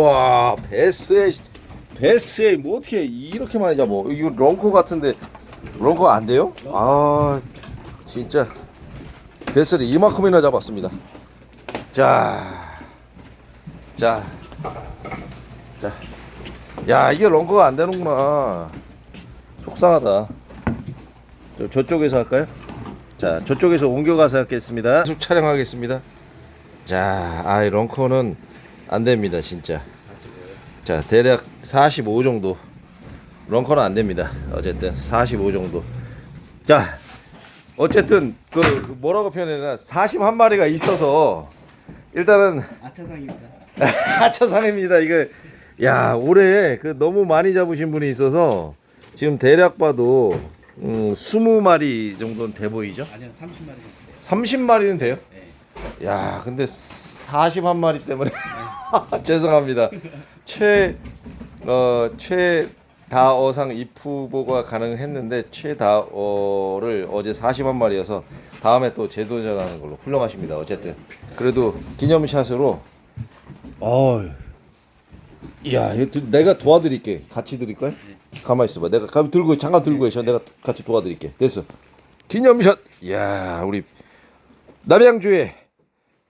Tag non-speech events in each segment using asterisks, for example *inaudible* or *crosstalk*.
우와 베스에 베스에 뭐 어떻게 이렇게 많이 잡어 이거 런커 같은데 런커 안 돼요? 아 진짜 베스를 이만큼이나 잡았습니다 자 자, 자, 야 이게 런커가 안 되는구나. 속상하다. 저 저쪽에서 할까요? 자, 저쪽에서 옮겨가서 하겠습니다. 계속 촬영하겠습니다. 자, 아, 이 런커는 안 됩니다, 진짜. 자, 대략 45 정도. 런커는 안 됩니다. 어쨌든 45 정도. 자, 어쨌든 그 뭐라고 표현해야 되나 41마리가 있어서 일단은 아차상입니다. *laughs* 하차상입니다. 이거 야 올해 그 너무 많이 잡으신 분이 있어서 지금 대략 봐도 음, 20마리 정도는 돼 보이죠? 아니요, 30마리 정도 돼요. 30마리는 돼요? 네. 야 근데 41마리 때문에 *laughs* 죄송합니다. 최 어, 최다어상 입후보가 가능했는데 최다어를 어제 40만 마리여서 다음에 또 재도전하는 걸로 훌륭하십니다. 어쨌든 그래도 기념샷으로 어, 야, 이거 들- 내가 도와드릴게. 같이 드릴까요? 가만 있어봐. 내가 가 들고 잠깐 들고 계셔. 내가 같이 도와드릴게. 됐어. 기념샷. 야, 우리 남양주의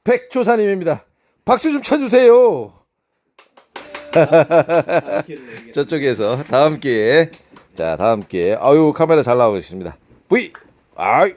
백조사님입니다. 박수 좀 쳐주세요. *laughs* 저쪽에서 다음 기회에 자 다음 기회에 아유 카메라 잘 나오고 있습니다. V 아이